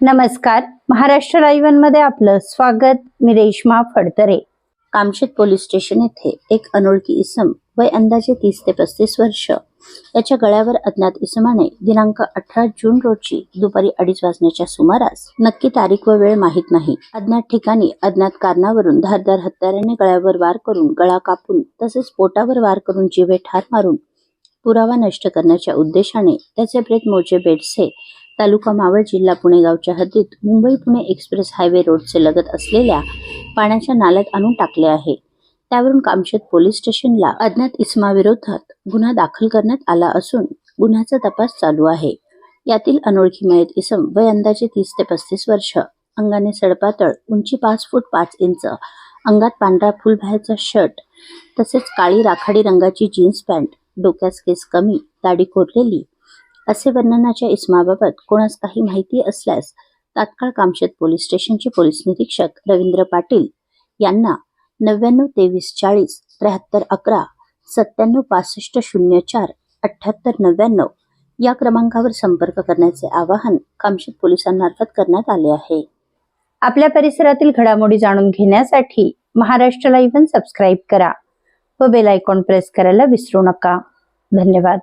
नमस्कार. महाराष्ट्र लाईव्हमध्ये आपलं स्वागत. मी रेश्मा फडतरे. कामशेत पोलीस स्टेशन येथे एक अनोळखी इसम वय अंदाजे तीस ते पस्तीस वर्ष. याच्या गळ्यावर अज्ञात इसमाने दिनांक अठरा जून रोजी दुपारी अडीच वाजण्याच्या सुमारास नक्की तारीख व वेळ माहीत नाही. अज्ञात ठिकाणी अज्ञात कारणावरून धारदार हत्याराने गळ्यावर वार करून गळा कापून तसेच पोटावर वार करून जिवे ठार मारून पुरावा नष्ट करण्याच्या उद्देशाने त्याचे प्रेत मोजे बेडसे तालुका मावळ जिल्हा पुणे गावच्या हद्दीत मुंबई पुणे एक्सप्रेस हायवे रोडचे लगत असलेल्या पाण्याच्या नाल्यात आणून टाकले आहे. त्यावरून कामशेत पोलीस स्टेशनला अज्ञात इस्माविरोधात गुन्हा दाखल करण्यात आला असून गुन्ह्याचा तपास चालू आहे. यातील अनोळखी मयत इसम वय अंदाजे तीस ते पस्तीस वर्ष अंगाने सडपातळ उंची पाच फूट पाच इंच अंगात पांढरा फुलबाहेरचा शर्ट तसेच काळी राखाडी रंगाची जीन्स पॅन्ट डोक्यास केस कमी दाढी कोरलेली असे वर्णनाच्या इस्माबाबत कोणास काही माहिती असल्यास तात्काळ कामशेत पोलीस स्टेशनचे पोलीस निरीक्षक रवींद्र पाटील यांना नव्याण्णव तेवीस चाळीस त्र्याहत्तर अकरा सत्त्याण्णव पासष्ट शून्य चार अठ्ठ्याहत्तर नव्याण्णव या क्रमांकावर संपर्क करण्याचे आवाहन कामशेत पोलिसांमार्फत करण्यात आले आहे. आपल्या परिसरातील घडामोडी जाणून घेण्यासाठी महाराष्ट्र लाईव्ह सबस्क्राईब करा व बेल आयकॉन प्रेस करायला विसरू नका. धन्यवाद.